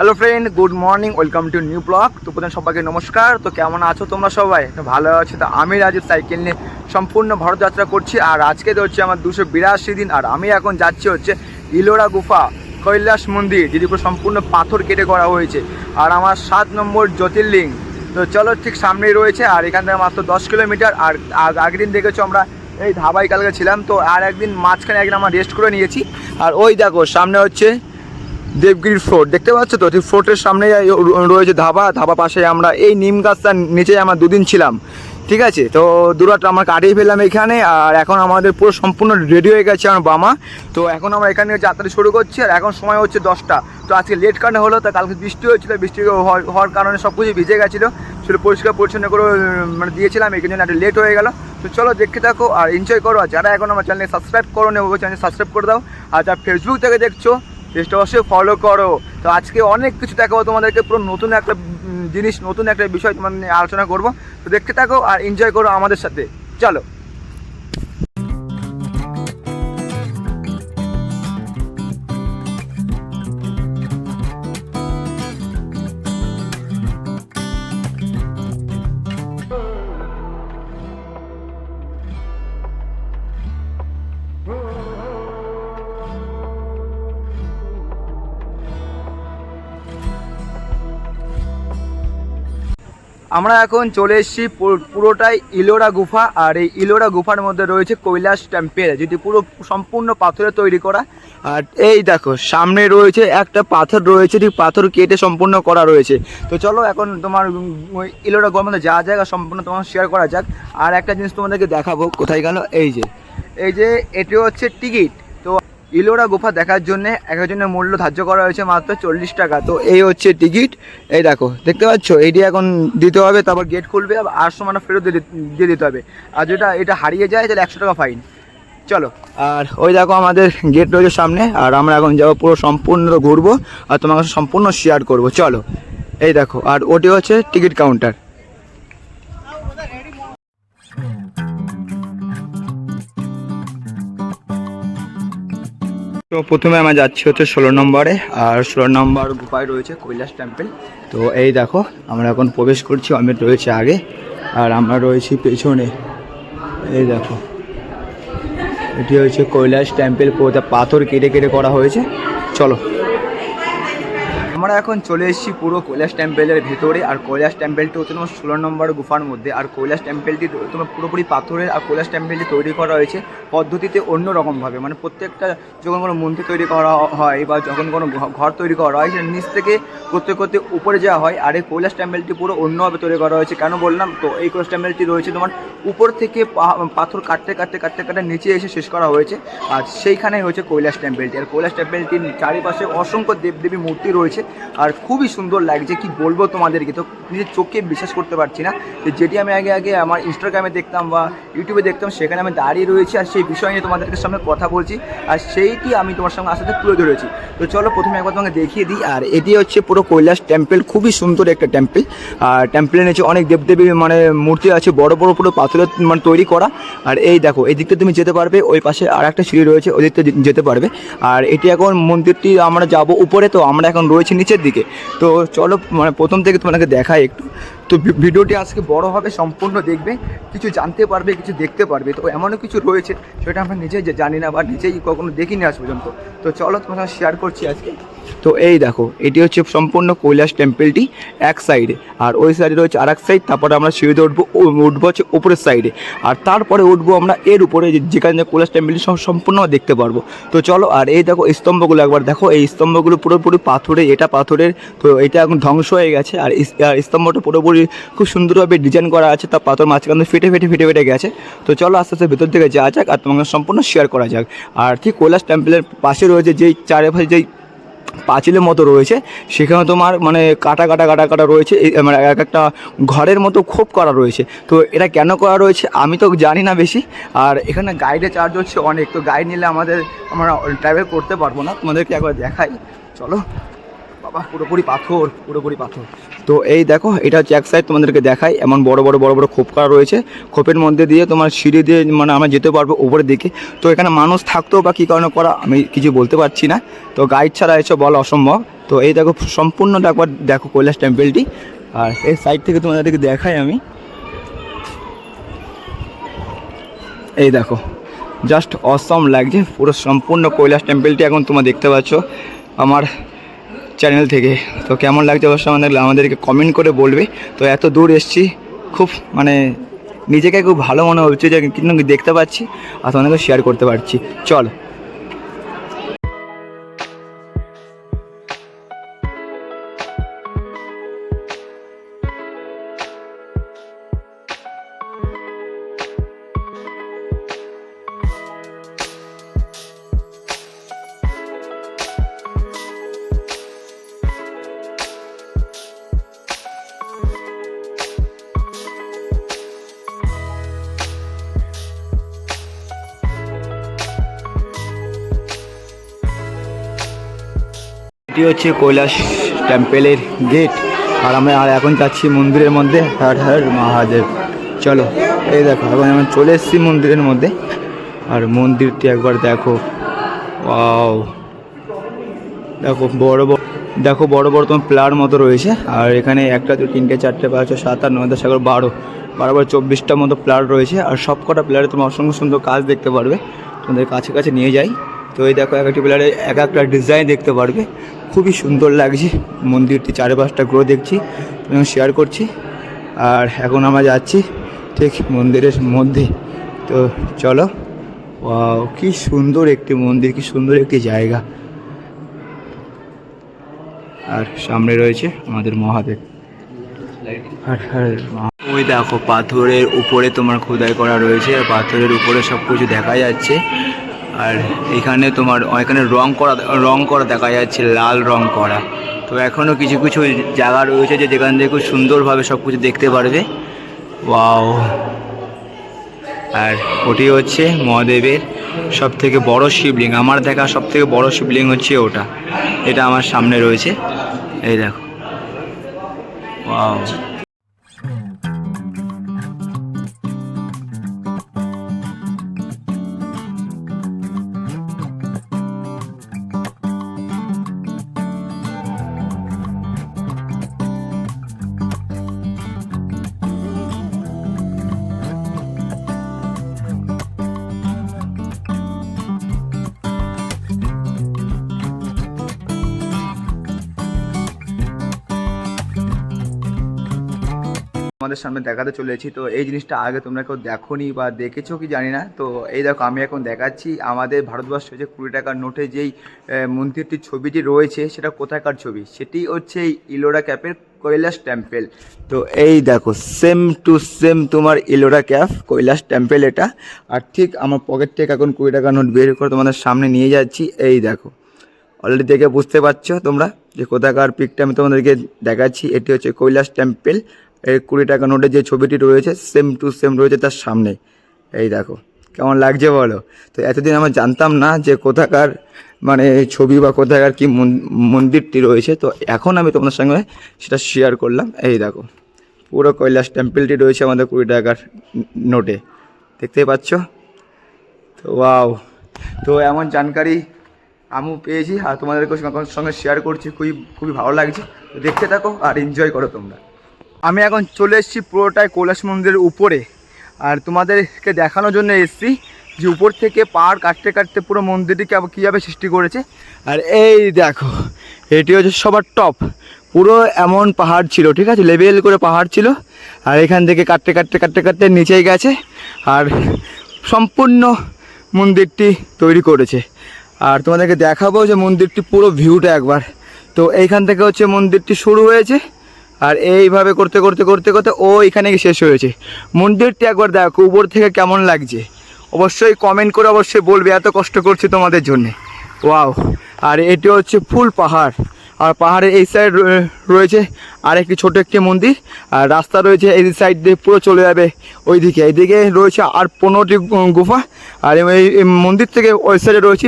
Hello friend good morning welcome to new blog তো প্রথমে সবাইকে নমস্কার। তো কেমন আছো তোমরা সবাই? তো ভালো আছো। তো আমি রাজু সাইকেল নিয়ে সম্পূর্ণ ভারত যাত্রা করছি। আর আজকে তো হচ্ছে আমার দুশো বিরাশি দিন। আর আমি এখন যাচ্ছি হচ্ছে ইলোরা গুফা, কৈলাস মন্দির যেটি পুরো সম্পূর্ণ পাথর কেটে করা হয়েছে। আর আমার সাত নম্বর জ্যোতির্লিঙ্গ। তো চলো ঠিক সামনেই রয়েছে। আর এখান থেকে মাত্র দশ কিলোমিটার। আর আগ- আগের দিন দেখেছ আমরা এই ধাবাই কালকে ছিলাম। তো আর একদিন মাঝখানে একদিন আমরা রেস্ট করে নিয়েছি। আর ওই দেখো, সামনে হচ্ছে দেবগিরি ফোর্ট। দেখতে পাচ্ছ তো? ঠিক ফোর্টের সামনে রয়েছে ধাবা। ধাবা পাশে আমরা এই নিম গাছটার নিচে আমরা দুদিন ছিলাম। ঠিক আছে? তো দুরাটা আমরা কাটিয়ে ফেললাম এখানে। আর এখন আমাদের পুরো সম্পূর্ণ রেডি হয়ে গেছে আমার বামা। তো এখন আমরা এখানে যাত্রা শুরু করছি। আর এখন সময় হচ্ছে দশটা। তো আজকে লেট কারণে হলো, তা কালকে বৃষ্টি হয়েছিল। বৃষ্টি হওয়ার কারণে সব কিছু ভিজে গেছিল। সেটা পরিষ্কার পরিচ্ছন্ন করে মানে দিয়েছিলাম। এই জন্য একটা লেট হয়ে গেল। তো চলো দেখতে থাকো। আর এনজয় করো। আর যারা এখন আমার চ্যানেলে সাবস্ক্রাইব করো নেব চ্যানেল সাবস্ক্রাইব করে দাও। আর যারা ফেসবুক থেকে দেখছ পেজটা অবশ্যই ফলো করো। তো আজকে অনেক কিছু দেখাবো তোমাদেরকে, পুরো নতুন একটা জিনিস, নতুন একটা বিষয় তোমাদের নিয়ে আলোচনা করব। তো দেখতে থাকো আর এনজয় করো আমাদের সাথে। চলো। আমরা এখন চলে এসেছি পুরো- পুরোটাই ইলোরা গুফা, আর এই ইলোরা গুফার মধ্যে রয়েছে কৈলাস টেম্পেল যেটি পুরো সম্পূর্ণ পাথরে তৈরি করা। আর এই দেখো, সামনে রয়েছে একটা পাথর রয়েছে, ঠিক পাথর কেটে সম্পূর্ণ করা রয়েছে। তো চলো এখন তোমার ইলোরা গুহার মধ্যে যা জায়গা সম্পূর্ণ তোমার শেয়ার করা যাক। আর একটা জিনিস তোমাদেরকে দেখাবো, কোথায় গেল? এই যে এই যে, এটি হচ্ছে টিকিট। ইলোরা গুফা দেখার জন্য একজনের মূল্য ধার্য করা হয়েছে মাত্র চল্লিশ টাকা। তো এই হচ্ছে টিকিট। এই দেখো, দেখতে পাচ্ছ? এইটি এখন দিতে হবে, তারপর গেট খুলবে আর সময়টা ফেরত দিয়ে দিতে- দিয়ে দিতে হবে। আর যেটা, এটা হারিয়ে যায়, তাহলে একশো টাকা ফাইন চলো, আর ওই দেখো আমাদের গেট রয়েছে সামনে, আর আমরা এখন যাব পুরো সম্পূর্ণ ঘুরবো, আর তোমাকে সম্পূর্ণ শেয়ার করব। চলো, এই দেখো, আর ওটি হচ্ছে টিকিট কাউন্টার তো প্রথমে আমরা যাচ্ছি হচ্ছে ষোলো নম্বরে, আর ষোলো নম্বর গুপায় রয়েছে কৈলাস টেম্পেল তো এই দেখো, আমরা এখন প্রবেশ করছি অমিত রয়েছে আগে, আর আমরা রয়েছি পেছনে। এই দেখো, এটি হয়েছে কৈলাস টেম্পেল পাথর কেটে কেটে করা হয়েছে। চলো। আমরা এখন চলে এসেছি পুরো কৈলাস টেম্পেলের ভেতরে, আর কৈলাস টেম্পেলটি হচ্ছে তোমার ষোলো নম্বর গুফার মধ্যে, আর কৈলাস টেম্পেলটি তোমার পুরোপুরি পাথরের আর কৈলাস টেম্পেলটি তৈরি করা হয়েছে পদ্ধতিতে অন্য রকমভাবে। মানে প্রত্যেকটা যখন কোনো মন্দির তৈরি করা হয় বা যখন কোনো ঘর তৈরি করা হয়, সেটা নিচ থেকে করতে করতে উপরে যাওয়া হয়, আর এই কৈলাস টেম্পেলটি পুরো অন্যভাবে তৈরি করা হয়েছে। কেন বললাম? তো এই কৈলাস টেম্পেলটি রয়েছে তোমার উপর থেকে পাথর কাটতে কাটতে কাটতে কাটতে নিচে এসে শেষ করা হয়েছে, আর সেইখানেই হয়েছে কৈলাস টেম্পেলটি। আর কৈলাস টেম্পেলটির চারিপাশে অসংখ্য দেবদেবী মূর্তি রয়েছে আর খুবই সুন্দর লাগছে কি বলব তোমাদেরকে। তো নিজের চোখে বিশ্বাস করতে পারছি না যে যেটি আমি আগে আগে আমার ইনস্টাগ্রামে দেখতাম বা ইউটিউবে দেখতাম, সেখানে আমি দাঁড়িয়ে রয়েছি আর সেই বিষয় নিয়ে তোমাদেরকে সামনে কথা বলছি। আর সেইটি আমি তোমার সঙ্গে আসাতে তুলে ধরেছি। তো চলো প্রথমে একবার তোমাকে দেখিয়ে দিই। আর এটি হচ্ছে পুরো কৈলাস টেম্পল খুবই সুন্দর একটা টেম্পল আর টেম্পলের নিচে অনেক দেবদেবী মানে মূর্তি আছে, বড় বড় পুরো পাথরের মানে তৈরি করা। আর এই দেখো এই দিকটা তুমি যেতে পারবে, ওই পাশে আর একটা সিঁড়ি রয়েছে ওই দিকটা যেতে পারবে। আর এটি এখন মন্দিরটি আমরা যাব উপরে, তো আমরা এখন রয়েছি নিচের দিকে। তো চলো মানে প্রথম থেকে তোমাকে দেখাই একটু। তো ভিডিওটি আজকে বড় হবে, সম্পূর্ণ দেখবে, কিছু জানতে পারবে, কিছু দেখতে পারবে। তো এমনও কিছু রয়েছে, সেটা আমরা নিজেই জানি না বা নিজেই কখনো দেখিনি আজ পর্যন্ত। তো চলো তোমার শেয়ার করছি আজকে। তো এই দেখো, এটি হচ্ছে সম্পূর্ণ কৈলাস টেম্পলটি এক সাইডে আর ওই সাইডে রয়েছে আর এক সাইড তারপরে আমরা সিঁড়িতে উঠবো উঠবো হচ্ছে উপরের সাইডে আর তারপরে উঠবো আমরা এর উপরে যেখানে কৈলাস টেম্পলটি সম- সম্পূর্ণ দেখতে পারব। তো চলো, আর এই দেখো স্তম্ভগুলো একবার দেখো, এই স্তম্ভগুলো পুরোপুরি পাথরের এটা পাথরের, তো এটা এখন ধ্বংস হয়ে গেছে আর স্তম্ভটা পুরোপুরি খুব সুন্দরভাবে ডিজাইন করা আছে, তার পাথর মাঝখানে ফেটে ফেটে ফেটে ফেটে গেছে। তো চলো আস্তে আস্তে ভেতর থেকে যাওয়া যাক আর তোমাকে সম্পূর্ণ শেয়ার করা যাক। আর ঠিক কৈলাস টেম্পলের পাশে রয়েছে যেই চারিপাশে যেই পাঁচিলের মতো রয়েছে, সেখানে তোমার মানে কাটা কাটা কাটা কাটা রয়েছে মানে এক একটা ঘরের মতো খোপ করা রয়েছে। তো এটা কেন করা রয়েছে আমি তো জানি না বেশি। আর এখানে গাইডের চার্জ হচ্ছে অনেক, তো গাইড নিলে আমাদের আমরা ট্রাভেল করতে পারব না। তোমাদেরকে একবার দেখাই। চলো। বাবা। পুরোপুরি পাথর পুরোপুরি পাথর। তো এই দেখো, এটা হচ্ছে এক সাইড তোমাদেরকে দেখাই, এমন বড় বড় বড় বড় খোপ করা রয়েছে। খোপের মধ্যে দিয়ে তোমার সিঁড়ি দিয়ে মানে আমরা যেতে পারব উপরের দিকে। তো এখানে মানুষ থাকতেও বা কী কারণে করা, আমি কিছু বলতে পারছি না। তো গাইড ছাড়া এসব বলা অসম্ভব। তো এই দেখো, সম্পূর্ণটা একবার দেখো কৈলাস টেম্পেলটি আর এই সাইড থেকে তোমাদেরকে দেখাই আমি। এই দেখো জাস্ট অসম লাগছে। পুরো সম্পূর্ণ কৈলাস টেম্পেলটি এখন তোমরা দেখতে পাচ্ছ। আমার চ্যানেল থেকে। তো কেমন লাগছে অবশ্যই আমাদের আমাদেরকে কমেন্ট করে বলবে। তো এত দূর এসছি, খুব মানে নিজেকে খুব ভালো মনে হচ্ছে যে, কিন্তু দেখতে পাচ্ছি আর তোমাদেরকে শেয়ার করতে পারছি। চল। এটি হচ্ছে কৈলাস টেম্পেলের গেট। আর আমরা আর এখন যাচ্ছি মন্দিরের মধ্যে। হর হর মহাদেব। চলো, এই দেখো, এখন আমরা চলে এসেছি মন্দিরের মধ্যে। আর মন্দিরটি একবার দেখো। ওয়াও। দেখো, বড় বড় দেখো, বড় বড় তোমার প্লার মতো রয়েছে। আর এখানে একটা দু তিনটে, চারটে পাঁচ ছয় সাত, আট, নয়, দশ, এগারো, বারো বারো বারো চব্বিশটা মতো প্লার রয়েছে। আর সব কটা প্লেয়ারে তোমার অসংখ্য সুন্দর কাজ দেখতে পারবে। তোমাদের কাছে কাছে নিয়ে যাই। তো এই দেখো, এক একটি প্লেয়ারে এক একটা ডিজাইন দেখতে পারবে। খুবই সুন্দর লাগছে। মন্দিরটি চারিপাশটা গ্রো দেখছি, এবং শেয়ার করছি। আর এখন আমরা যাচ্ছি ঠিক মন্দিরের মধ্যে। তো চলো, ওয়াও, কি সুন্দর একটি মন্দির, কি সুন্দর একটি জায়গা। আর সামনে রয়েছে আমাদের মহাদেব। ওই দেখো, পাথরের উপরে তোমার খোদাই করা রয়েছে, আর পাথরের উপরে সব কিছু দেখা যাচ্ছে। আর এখানে তোমার, এখানে রং করা রং করা দেখা যাচ্ছে, লাল রং করা। তো এখনও কিছু কিছু জায়গা রয়েছে যে যেখান থেকে খুব সুন্দরভাবে সব কিছু দেখতে পারবে। ওয়াও। আর ওটি হচ্ছে মহাদেবের সব থেকে বড় শিবলিঙ্গ। আমার দেখা সব থেকে বড় শিবলিঙ্গ হচ্ছে ওটা। এটা আমার সামনে রয়েছে। এই দেখো। ওয়াও। আমাদের সামনে দেখাতে চলেছি। তো এই জিনিসটা আগে তোমরা কেউ দেখোনি বা দেখেছ কি জানি না। তো এই দেখো, আমি এখন দেখাচ্ছি আমাদের ভারতবর্ষে যে কুড়ি টাকার নোটে যেই মন্দিরটির ছবিটি রয়েছে, সেটা কোথাকার ছবি? সেটি হচ্ছে এই ইলোরা ক্যাপের কৈলাস টেম্পেল। তো এই দেখো সেম টু সেম তোমার ইলোরা ক্যাপ কৈলাস টেম্পেল এটা। আর ঠিক আমার পকেট থেকে এখন কুড়ি টাকার নোট বের করে তোমাদের সামনে নিয়ে যাচ্ছি। এই দেখো অলরেডি দেখে বুঝতে পারছ তোমরা যে কোথাকার পিকটা আমি তোমাদেরকে দেখাচ্ছি। এটি হচ্ছে কৈলাস টেম্পেল। এই কুড়ি টাকা নোটের যে ছবিটি রয়েছে সেম টু সেম রয়েছে তার সামনে। এই দেখো, কেমন লাগছে বলো? তো এতদিন আমরা জানতাম না যে কোথাকার মানে ছবি বা কোথাকার কি মন- মন্দিরটি রয়েছে। তো এখন আমি তোমাদের সঙ্গে সেটা শেয়ার করলাম। এই দেখো, পুরো কৈলাস টেম্পেলটি রয়েছে আমাদের কুড়ি টাকার নোটে। দেখতেই পাচ্ছ? তো ওয়াও তো এমন জানকারি আমিও পেয়েছি। আর তোমাদেরকে সঙ্গে- শেয়ার করছি। খুবই খুবই ভালো লাগছে। দেখতে থাকো আর এনজয় করো তোমরা। আমি এখন চলে এসেছি পুরোটাই কৈলাস মন্দিরের উপরে। আর তোমাদেরকে দেখানোর জন্য এসছি যে উপর থেকে পাহাড় কাটতে কাটতে পুরো মন্দিরটিকে আবার কীভাবে সৃষ্টি করেছে। আর এই দেখো, এটি হচ্ছে সবার টপ পুরো এমন পাহাড় ছিল, ঠিক আছে? লেভেল করে পাহাড় ছিল। আর এখান থেকে কাটতে কাটতে কাটতে কাটতে নিচেই গেছে। আর সম্পূর্ণ মন্দিরটি তৈরি করেছে। আর তোমাদেরকে দেখাবো যে মন্দিরটি পুরো ভিউটা একবার। তো এইখান থেকে হচ্ছে মন্দিরটি শুরু হয়েছে। আর এইভাবে করতে করতে করতে করতে ও এখানে শেষ হয়েছে। মন্দিরটি একবার দেখো, উপর থেকে কেমন লাগছে। অবশ্যই কমেন্ট করে অবশ্যই বলবে, এত কষ্ট করছি তোমাদের জন্যে। ওয়াও আর এটি হচ্ছে ফুল পাহাড়। আর পাহাড়ের এই সাইড রয়েছে আর একটি ছোট একটি মন্দির। আর রাস্তা রয়েছে এই সাইড দিয়ে পুরো চলে যাবে ওইদিকে। এইদিকে রয়েছে আর পনেরোটি গুফা। আর এই মন্দির থেকে ওই সাইডে রয়েছে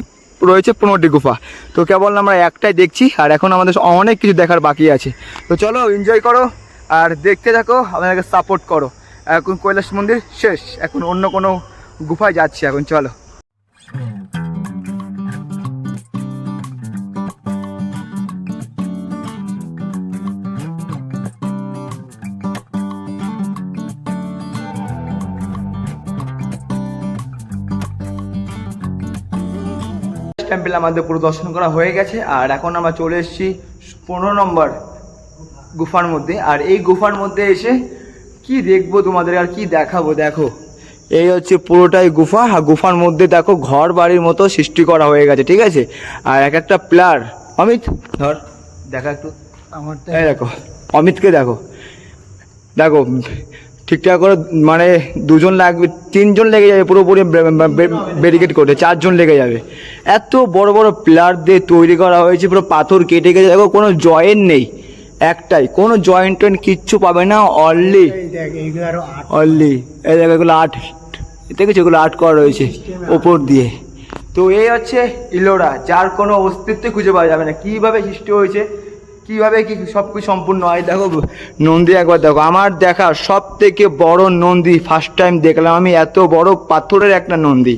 রয়েছে পনেরোটি গুফা। তো কেবল আমরা একটাই দেখছি, আর এখন আমাদের অনেক কিছু দেখার বাকি আছে। তো চলো এনজয় করো, আর দেখতে থাকো, আমাদেরকে সাপোর্ট করো। এখন কৈলাস মন্দির শেষ, এখন অন্য কোনো গুফায় যাচ্ছি, এখন চলো। টেম্পল আমাদের পুরো দর্শন করা হয়ে গেছে আর এখন আমরা চলে এসেছি পনেরো নম্বর গুফার মধ্যে। আর এই গুফার মধ্যে এসে কি দেখব তোমাদের আর কি দেখাবো দেখো। এই হচ্ছে পুরোটাই গুফা আর গুফার মধ্যে দেখো ঘর বাড়ির মতো সৃষ্টি করা হয়ে গেছে ঠিক আছে? আর এক একটা প্লার। অমিত ধর দেখা একটু। আমার দেখো অমিতকে দেখো। দেখো ঠিকঠাক করে মানে দুজন লাগবে, তিনজন লেগে যাবে, পুরোপুরি ব্যারিকেড করতে, চারজন লেগে যাবে। এত বড় বড় প্লার দিয়ে তৈরি করা হয়েছে, পুরো পাথর কেটে গেছে, দেখো, কোনো জয়েন্ট নেই, একটাই, কোনো জয়েন্ট টয়েন্ট কিচ্ছু পাবে না অনলি অনলি এই দেখো, এগুলো আর্ট দেখেছ, এগুলো আর্ট করা রয়েছে, ওপর দিয়ে। তো এই হচ্ছে ইলোরা, যার কোনো অস্তিত্ব খুঁজে পাওয়া যাবে না, কীভাবে সৃষ্টি হয়েছে কীভাবে কি সব কিছু সম্পূর্ণ হয়? দেখো, নন্দী একবার দেখো, আমার দেখা সব থেকে বড় নন্দী ফার্স্ট টাইম দেখলাম আমি, এত বড় পাথরের একটা নন্দী।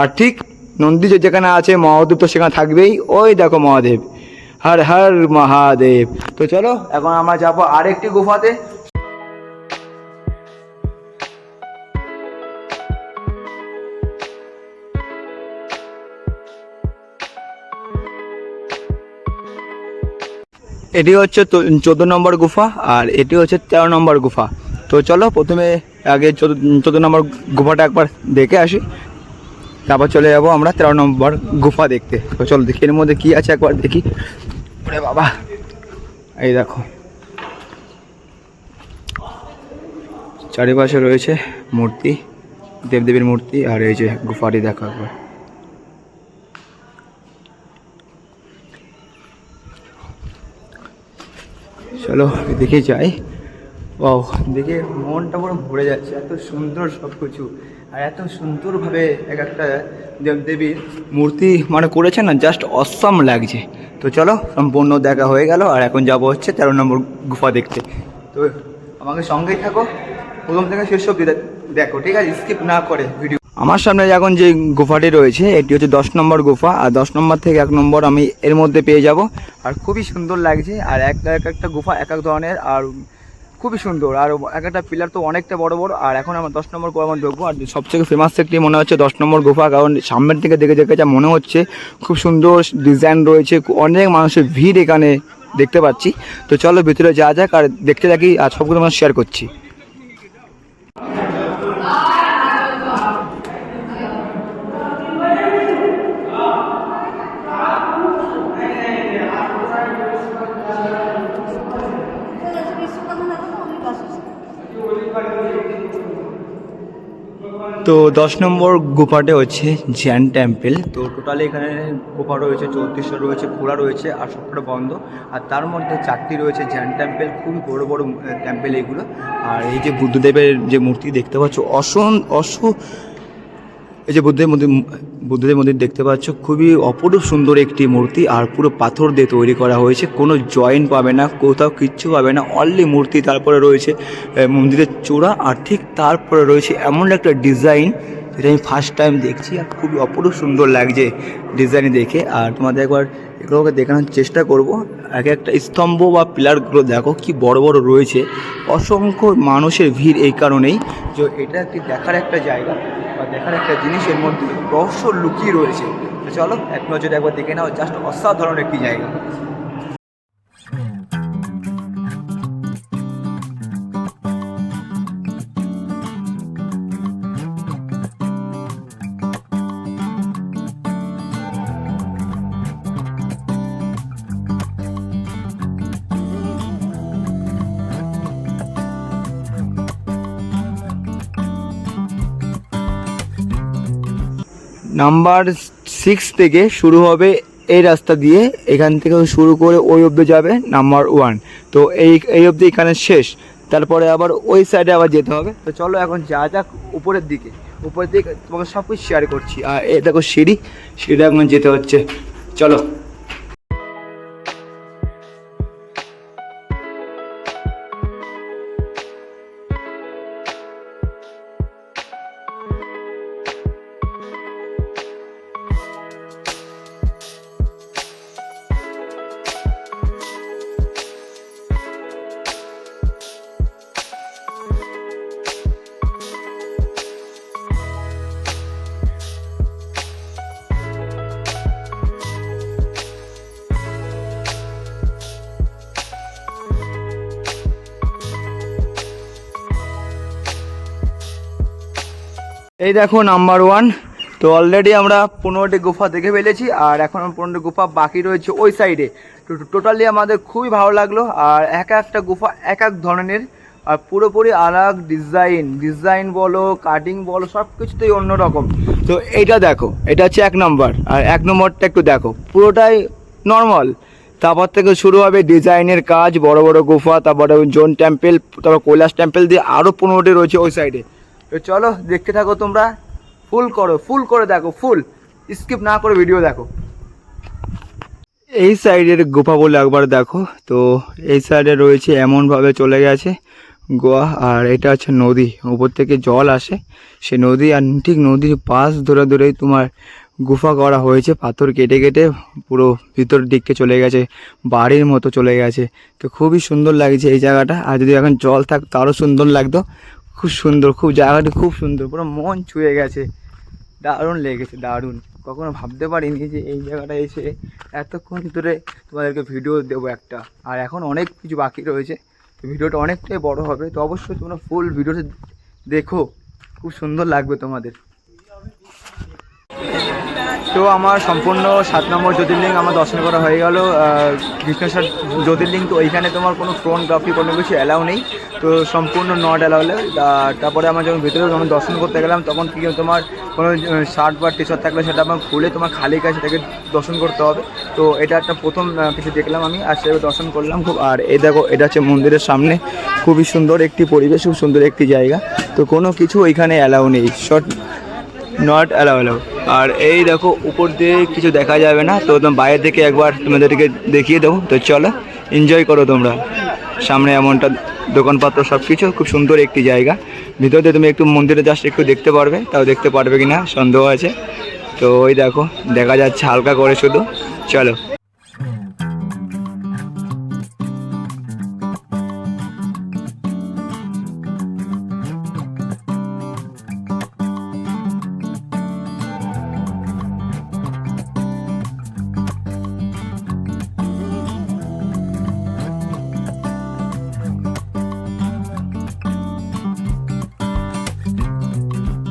আর ঠিক নন্দী যে যেখানে আছে, মহাদেব তো সেখানে থাকবেই। ওই দেখো মহাদেব, হর হর মহাদেব। তো চলো, এখন আমরা যাব আরেকটি গুফাতে। এটি হচ্ছে চোদ্দ নম্বর গুফা আর এটি হচ্ছে তেরো নম্বর গুফা। তো চলো, প্রথমে আগে চোদ্দ নম্বর গুফাটা একবার দেখে আসি। তারপর চলে যাব আমরা তেরো নম্বর গুফা দেখতে। তো চলো, দেখি এর মধ্যে কী আছে একবার দেখি। ওরে বাবা, এই দেখো। চারিপাশে রয়েছে মূর্তি, দেবদেবীর মূর্তি, আর এই যে গুফাটি দেখো একবার। চলো দেখে যাই। ও দেখে মনটা পুরো ভরে যাচ্ছে, এত সুন্দর সব কিছু আর এত সুন্দরভাবে এক একটা দেবদেবীর মূর্তি মানে করেছে না জাস্ট অসম লাগছে। তো চলো, সম্পূর্ণ দেখা হয়ে গেল, আর এখন যাব হচ্ছে তেরো নম্বর গুফা দেখতে। তো আমাকে সঙ্গেই থাকো, প্রথম থেকে শেষ দে- দেখো, ঠিক আছে স্কিপ না করে ভিডিও আমার সামনে এখন যে গুফাটি রয়েছে, এটি হচ্ছে দশ নম্বর গুফা। আর দশ নম্বর থেকে এক নম্বর আমি এর মধ্যে পেয়ে যাব। আর খুবই সুন্দর লাগছে। আর এক এক একটা গুফা এক এক ধরনের। আর খুবই সুন্দর। আর এক একটা পিলার তো অনেকটা বড় বড়। আর এখন আমার দশ নম্বর গুফা ঢুকবো আর সবথেকে ফেমাস একটি মনে হচ্ছে দশ নম্বর গুফা। কারণ সামনের দিকে দেখে দেখে যা মনে হচ্ছে, খুব সুন্দর ডিজাইন রয়েছে। অনেক মানুষের ভিড় এখানে দেখতে পাচ্ছি। তো চলো ভিতরে যাওয়া যাক। আর দেখতে থাকি। আর সবগুলো মানুষ শেয়ার করছি। তো দশ নম্বর গোপাটে হচ্ছে জ্যান টেম্পেল। তো টোটালি এখানে গোপা রয়েছে, চৌত্রিশটা রয়েছে, খোলা রয়েছে আর সবটা বন্ধ। আর তার মধ্যে চারটি রয়েছে জ্যান টেম্পল, খুবই বড় বড় টেম্পেল এগুলো। আর এই যে বুদ্ধদেবের যে মূর্তি দেখতে পাচ্ছ, অসন, অস, এই যে বুদ্ধের মন্দির বুদ্ধদেব মন্দির দেখতে পাচ্ছ, খুবই অপরূপ সুন্দর একটি মূর্তি, আর পুরো পাথর দিয়ে তৈরি করা হয়েছে, কোনো জয়েন্ট পাবে না, কোথাও কিচ্ছু পাবে না অনলি মূর্তি তারপরে রয়েছে মন্দিরের চূড়া, আর ঠিক তারপরে রয়েছে এমন একটা ডিজাইন যেটা আমি ফার্স্ট টাইম দেখছি, আর খুবই অপরূপ সুন্দর লাগছে ডিজাইন দেখে, আর তোমাদের একবার এগুলোকে দেখানোর চেষ্টা করব। এক একটা স্তম্ভ বা পিলারগুলো দেখো কি বড় বড় রয়েছে। অসংখ্য মানুষের ভিড় এই কারণেই যে এটা একটি দেখার একটা জায়গা বা দেখার একটা জিনিসের মধ্যে রহস্য লুকিয়ে রয়েছে। চলো, এক নজরে একবার দেখে নাও, জাস্ট অসাধারণ একটি জায়গা। নাম্বার সিক্স থেকে শুরু হবে এই রাস্তা দিয়ে। এখান থেকে শুরু করে ওই অব্দি যাবে নাম্বার ওয়ান তো এই এই অব্দি এখানে শেষ। তারপরে আবার ওই সাইডে আবার যেতে হবে। তো চলো এখন যা যাক উপরের দিকে। উপরের দিকে তোমাকে সব কিছু শেয়ার করছি। আর এ দেখো সিঁড়ি। সিঁড়িটা এখন যেতে হচ্ছে। চলো। এই দেখো নাম্বার ওয়ান তো অলরেডি আমরা পনেরোটি গুফা দেখে ফেলেছি, আর এখন পনেরোটি গুফা বাকি রয়েছে ওই সাইডে তো টোটালি আমাদের খুবই ভালো লাগল, আর এক একটা গুফা এক এক ধরনের, আর পুরোপুরি আলাগ ডিজাইন ডিজাইন বলো কাটিং বলো সব কিছুতেই অন্যরকম। তো এটা দেখো, এটা হচ্ছে এক নম্বর আর এক নম্বরটা একটু দেখো, পুরোটাই নর্মাল তারপর থেকে শুরু হবে ডিজাইনের কাজ, বড় বড় গুফা, তারপরে জোন টেম্পেল তারপর কৈলাস টেম্পেল দিয়ে আরও পনেরোটি রয়েছে ওই সাইডে তো চলো, দেখতে থাকো তোমরা। ফুল করো, ফুল করে দেখো, ফুল। স্কিপ না করে ভিডিও দেখো। এই সাইডের গুফা বলে একবার দেখো। তো এই সাইডে রয়েছে, এমনভাবে চলে গেছে গোয়া, আর এটা হচ্ছে নদী। উপর থেকে জল আসে। সে নদী, আর ঠিক নদীর পাশ ধরে ধরেই তোমার গুফা করা হয়েছে। পাথর কেটে কেটে পুরো ভিতর দিককে চলে গেছে, বাড়ির মতো চলে গেছে। তো খুবই সুন্দর লাগছে এই জায়গাটা। আর যদি এখন জল থাকতো আরও সুন্দর লাগতো। খুব সুন্দর, খুব জায়গাটা খুব সুন্দর, পুরো মন ছুঁয়ে গেছে। দারুণ লেগেছে, দারুণ। কখনো ভাবতে পারিনি যে এই জায়গাটা এসে এতক্ষণ ধরে তোমাদেরকে ভিডিও দেবো একটা। আর এখন অনেক কিছু বাকি রয়েছে ভিডিওটা অনেকটাই বড় হবে, তো অবশ্যই তোমরা ফুল ভিডিওটা দেখো। খুব সুন্দর লাগবে তোমাদের। তো আমার সম্পূর্ণ সাত নম্বর জ্যোতির্লিঙ্গ আমার দর্শন করা হয়ে গেল। কৃষ্ণেশ্বর জ্যোতির্লিঙ্গ তো ওইখানে তোমার কোনো ফোনগ্রাফি কোনো কিছু অ্যালাউ নেই। তো সম্পূর্ণ নট অ্যালাউ তারপরে আমার যখন ভিতরে যখন দর্শন করতে গেলাম, তখন কি তোমার কোনো শার্ট বা টি শার্ট থাকলে সেটা আমার খুলে তোমার খালি গায়ে সেটাকে দর্শন করতে হবে। তো এটা একটা প্রথম কিছু দেখলাম আমি, আর সেভাবে দর্শন করলাম খুব। আর এই দেখো, এটা হচ্ছে মন্দিরের সামনে। খুবই সুন্দর একটি পরিবেশ, খুব সুন্দর একটি জায়গা। তো কোনো কিছু ওইখানে অ্যালাউ নেই শর্ট নট অ্যালাউ অ্যালাউ আর এই দেখো, উপর দিয়ে কিছু দেখা যাবে না। তো তোমার বাইরে থেকে একবার তোমাদেরকে দেখিয়ে দেবো। তো চলো এনজয় করো তোমরা। সামনে এমনটা দোকানপত্র সব কিছু খুব সুন্দর একটি জায়গা। ভিতর তুমি একটু মন্দিরে জাস্ট একটু দেখতে পারবে, তাও দেখতে পারবে কি না সন্দেহ আছে। তো ওই দেখো, দেখা যাচ্ছে হালকা করে শুধু। চলো।